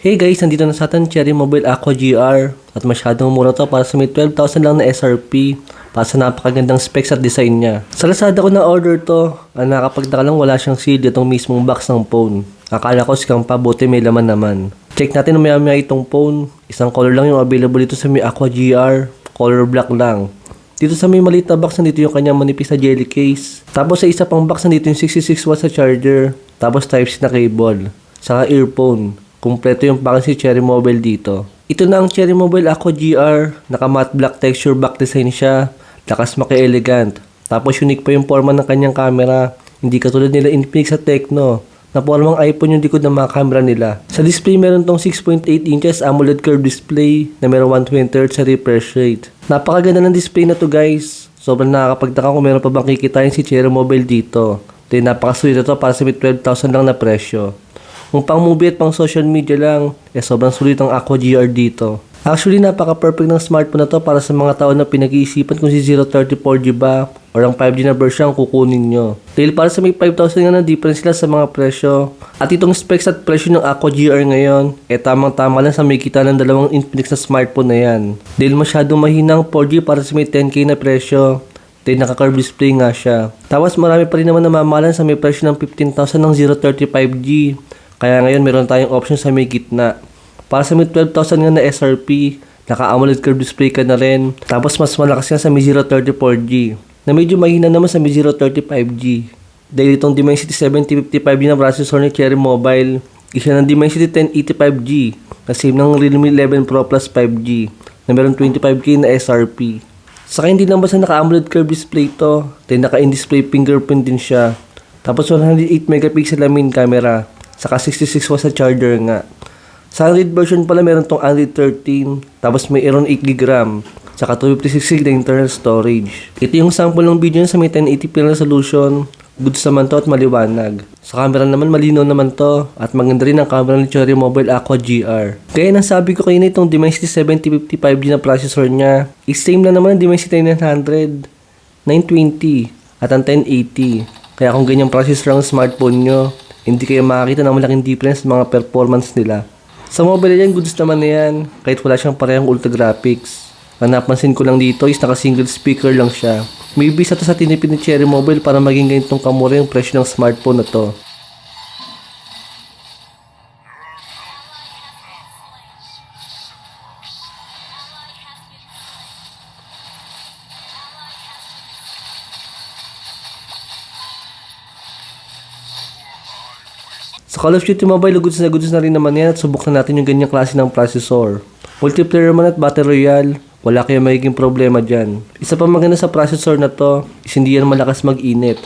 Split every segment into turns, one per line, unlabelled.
Hey guys, nandito na sa atin Cherry Mobile Aqua GR at masyadong mura to para sa may 12,000 lang na SRP para sa napakagandang specs at design niya. Sa Lazada ko na order to, ang nakapagtaka lang wala siyang seal itong mismong box ng phone. Akala ko scam pa, buti may laman naman. Check natin na maya maya itong phone. Isang color lang yung available dito sa may Aqua GR. Color black lang. Dito sa may maliit na box, nandito yung kanyang manipis na jelly case. Tapos sa isa pang box, nandito yung 66 watts na charger. Tapos Type-C na cable. Saka earphone. Kumpleto yung package si Cherry Mobile dito. Ito na ang Cherry Mobile Aqua GR. Naka matte black texture back design siya. Lakas maki-elegant. Tapos unique pa yung forma ng kanyang camera. Hindi katulad nila Infinix at Tecno. Na formang iPhone yung likod ng mga camera nila. Sa display meron tong 6.8 inches AMOLED curved display na meron 120Hz sa refresh rate. Napakaganda ng display na to guys. Sobrang nakakapagtaka kung meron pa bang kikitain si Cherry Mobile dito. Then napakasulit ito para sa may 12,000 lang na presyo. Kung pang movie at pang social media lang, eh sobrang sulit ang Aqua GR dito. Actually, napaka-perfect ng smartphone na to para sa mga tao na pinag-iisipan kung si 034G ba or ang 5G na version ang kukunin nyo. Dahil para sa may 5,000 nga na difference sila sa mga presyo. At itong specs at presyo ng Aqua GR ngayon, eh tamang-tama lang sa may kita ng dalawang Infinix na smartphone na yan. Dahil masyadong mahinang 4G para sa may 10k na presyo. Then naka-curve display nga siya. Tapos marami pa rin naman namamalan sa may presyo ng 15,000 ng 035G. Kaya ngayon meron tayong option sa may gitna. Para sa may 12,000 nga na SRP, naka-AMOLED curve display ka na rin. Tapos mas malakas nga sa may 034G. Na medyo mahina naman sa may 035G. Dahil itong Dimensity 7055G na processor ni Cherry Mobile, isa ng Dimensity 1085G na same ng Realme 11 Pro Plus 5G na meron 25K na SRP. Saka hindi lang basta naka-AMOLED curve display to, then naka-in-display fingerprint din siya. Tapos 108 megapixel ang main camera, saka 66 watts na charger nga. Sa Android version pala meron tong Android 13, tapos may Aeron 8GB RAM, saka 256GB na internal storage. Ito yung sample ng video sa may 1080p na resolution, goods naman to at maliwanag. Sa camera naman malinaw naman to, at maganda rin ang camera ni Cherry Mobile Aqua GR. Kaya nasabi ko kayo na itong Dimensity 7055G na processor niya, is same lang naman ang Dimensity 900, 920, at ang 1080. Kaya kung ganyang processor ang smartphone nyo, hindi kayo makakita ng malaking difference sa mga performance nila. Sa mobile yan, goods naman na yan, kahit wala siyang parehong ultra graphics. Ang napansin ko lang dito is naka single speaker lang siya. Maybe sa to sa tinipid ni Cherry Mobile para maging ganitong kamura yung presyo ng smartphone na to. Sa Call of Duty Mobile, goods na goods na rin naman yan at subok na natin yung ganyang klase ng processor. Multiplayer man at Battle Royale, wala kayong magiging problema dyan. Isa pa maganda sa processor na to, is hindi yan malakas mag-init.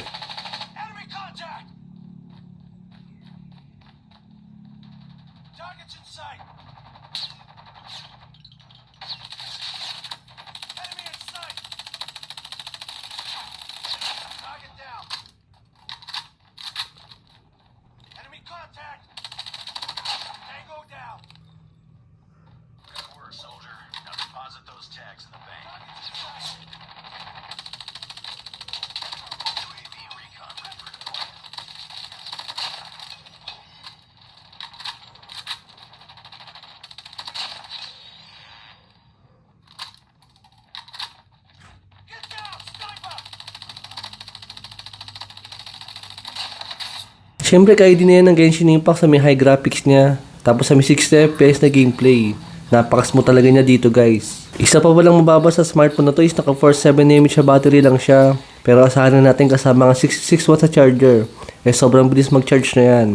Siyempre kaya din na yan ng Genshin Impact sa may high graphics niya. Tapos sa may 60 FPS na gameplay. Napakasmooth talaga niya dito guys. Isa pa walang mababa sa smartphone na to is naka 47 mAh na battery lang siya. Pero asahan na natin kasama ng 66 watts sa charger. Eh sobrang bilis mag-charge na yan.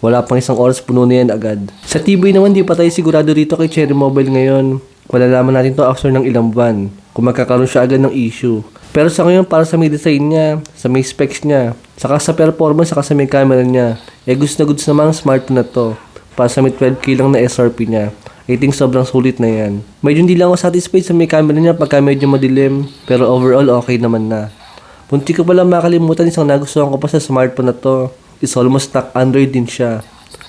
Wala pang isang oras puno na yan agad. Sa TV naman di pa tayo sigurado dito kay Cherry Mobile ngayon. Malalaman natin to after ng ilang buwan. Kung magkakaroon siya agad ng issue. Pero sa ngayon para sa may design niya, sa may specs niya, saka sa performance, saka sa may camera niya, eh goods na goods naman ang smartphone na to. Para sa may 12k lang na SRP niya. I think sobrang sulit na yan. Medyo hindi lang ako satisfied sa may camera niya pagka medyo madilim, pero overall okay naman na. Munti ko pala makalimutan isang nagustuhan ko pa sa smartphone na to. Is almost stock Android din siya.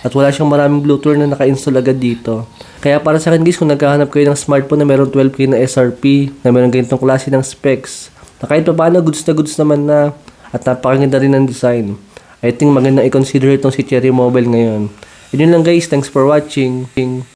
At wala siyang maraming Bluetooth na naka-install agad dito. Kaya para sa akin guys, kung naghahanap kayo ng smartphone na meron 12k na SRP, na meron ganitong klase ng specs, na kahit pa paano goods na goods naman na, at napakaganda rin ng design. I think magandang i-consider itong si Cherry Mobile ngayon. Yun lang guys, thanks for watching.